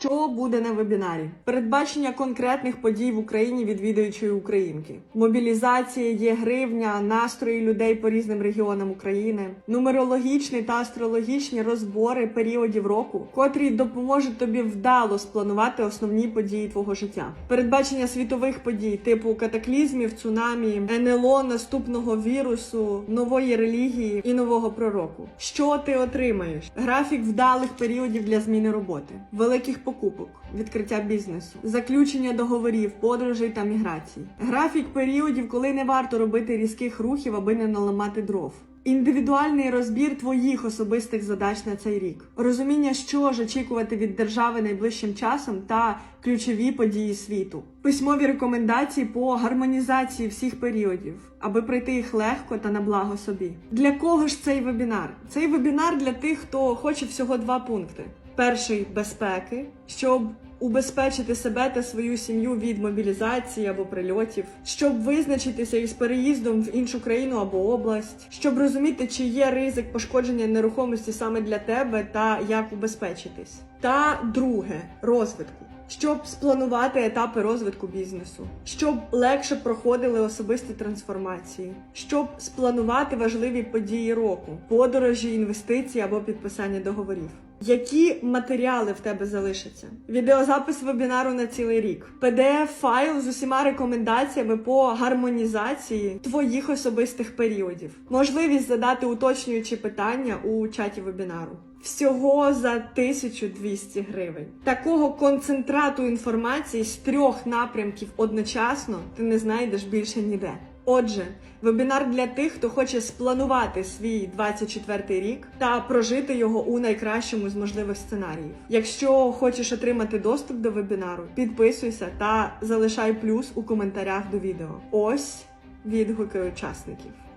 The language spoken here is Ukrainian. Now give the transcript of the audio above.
Що буде на вебінарі? Передбачення конкретних подій в Україні відвідуючої українки, мобілізація, є гривня, настрої людей по різним регіонам України, нумерологічні та астрологічні розбори періодів року, котрі допоможуть тобі вдало спланувати основні події твого життя. Передбачення світових подій, типу катаклізмів, цунамі, НЛО, наступного вірусу, нової релігії і нового пророку. Що ти отримаєш? Графік вдалих періодів для зміни роботи, великих покупок, відкриття бізнесу, заключення договорів, подорожей та міграцій. Графік періодів, коли не варто робити різких рухів, аби не наламати дров. Індивідуальний розбір твоїх особистих задач на цей рік, розуміння, що ж очікувати від держави найближчим часом та ключові події світу, письмові рекомендації по гармонізації всіх періодів, аби пройти їх легко та на благо собі. Для кого ж цей вебінар? Цей вебінар для тих, хто хоче всього два пункти: перший безпеки, щоб убезпечити себе та свою сім'ю від мобілізації або прильотів, щоб визначитися із переїздом в іншу країну або область, щоб розуміти, чи є ризик пошкодження нерухомості саме для тебе та як убезпечитись. Та друге розвитку. Щоб спланувати етапи розвитку бізнесу, щоб легше проходили особисті трансформації, щоб спланувати важливі події року, подорожі, інвестиції або підписання договорів. Які матеріали в тебе залишаться? Відеозапис вебінару на цілий рік, pdf файл з усіма рекомендаціями по гармонізації твоїх особистих періодів, можливість задати уточнюючі питання у чаті вебінару. Всього за 1200 гривень. Такого концентрату інформації з трьох напрямків одночасно ти не знайдеш більше ніде. Отже, вебінар для тих, хто хоче спланувати свій 24 рік та прожити його у найкращому з можливих сценаріїв. Якщо хочеш отримати доступ до вебінару, підписуйся та залишай плюс у коментарях до відео. Ось відгуки учасників.